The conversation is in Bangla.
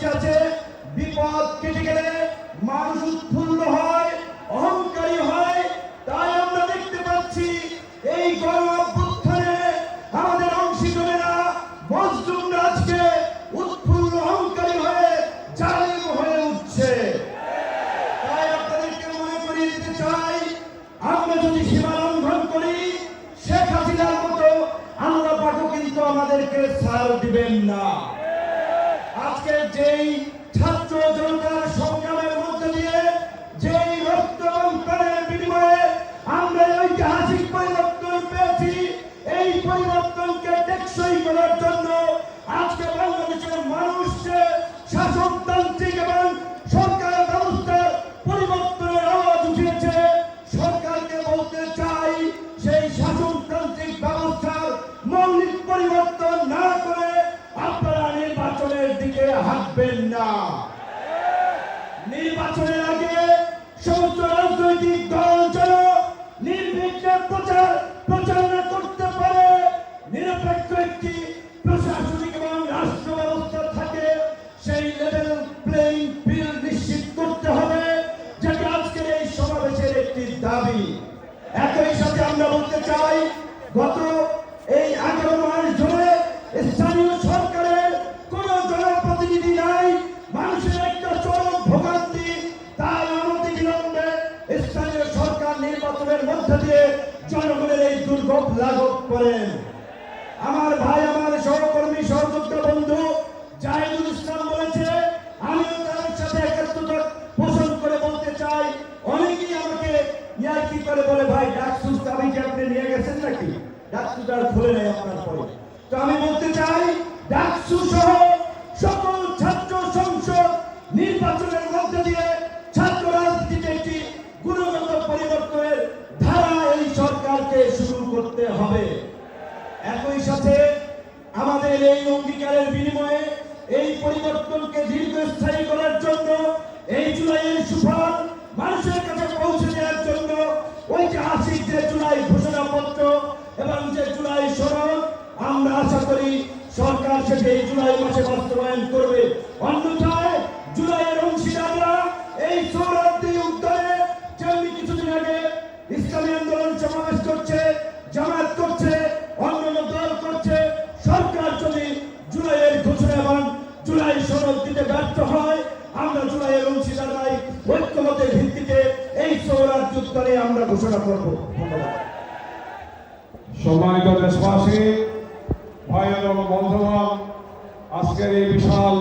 বেঁচে আছে, বিপদ কেটে গেলে মানুষ উৎফুল্ল হয়, অহংকারী হয়। তাই আমরা দেখতে পাচ্ছি, এই গণ অভ্যুত্থানে আমাদের অংশীজনেরা মজলুমরা আজকে উৎফুল্ল, অহংকারী হয়ে জালিম হয়ে উঠছে। তাই আপনাদেরকে মনে করিয়ে দিতে চাই, আমরা যদি সীমা লঙ্ঘন করি, শেখ হাসিনার মতো আল্লাহ পাকও কিন্তু আমাদেরকে ছাড় দিবেন না। আজকে যেই ছাত্র জনতার সংগ্রামের মধ্যে দিয়ে যেই রক্ত প্রাণের বিনিময়ে আমরা ঐতিহাসিক পরিবর্তন পেয়েছি, এই পরিবর্তনকে টেকসই করার জন্য আজকে বাংলাদেশের মানুষকে শাসনতান্ত্রিক এবং সরকার ব্যবস্থার পরিবর্তনের আওয়াজ উঠিয়েছে। সরকারকে বলতে চাই দিকে হাঁটবেন না। নির্বাচনের আগে সমস্ত রাজনৈতিক দল যেন নির্বিঘ্নে প্রচার প্রচারণা করতে পারে। নিরপেক্ষ একটি প্রশাসনিক এবং রাষ্ট্র ব্যবস্থা থাকে, সেই লেভেল প্লেইং ফিল্ড নিশ্চিত করতে হবে যেটা আজকের এই সমাবেশের একটি দাবি। একই সাথে আমরা বলতে চাই, গত নির্বাচনের মধ্যে দিয়ে জনগণের এই দুর্ভোগ লাঘব করেন। আমার ভাই, আমার সহকর্মী, সহযোদ্ধা বন্ধু জাহিদুল ইসলাম বলেছে, আমিও তার সাথে একাত্মতা পোষণ করে বলতে চাই। অনেকেই আমাকে ইয়ার্কি করে বলে, ভাই ডাকসুস দাবি কি আপনি নিয়ে গেছেন নাকি? ডাকসুস আর খুলে নেই আপনার পরে। তো আমি বলতে চাই ডাকসু সহ সকল ছাত্র সংসদ নির্বাচনের মধ্যে দিয়ে ছাত্র রাজনীতিতে একটি গুণগত পরিবর্তনের ধারা এই সরকারকে শুরু করতে হবে একই সাথে আমাদের এই অঙ্গীকারের বিনিময়ে এই পরিবর্তনকে দীর্ঘস্থায়ী করার জন্য, এই জুলাইয়ের সুফল মানুষের কাছে পৌঁছে দেওয়ার জন্য ঐতিহাসিক যে জুলাই ঘোষণাপত্র এবং যে জুলাই সনদ, আমরা আশা করি সরকার সেটি এই জুলাই মাসে বাস্তবায়ন করবে। অন্যথায় জুলাই সনদ দিতে ব্যর্থ হয়। আমরা জুলাইয়ের অংশীদারাই ঐক্যমতের ভিত্তিতে এই সৌরাজ্য উত্তরে আমরা ঘোষণা করব। সম্মানিত দেশবাসী, ভাই এবং বন্ধুগণ, আজকের এই বিশাল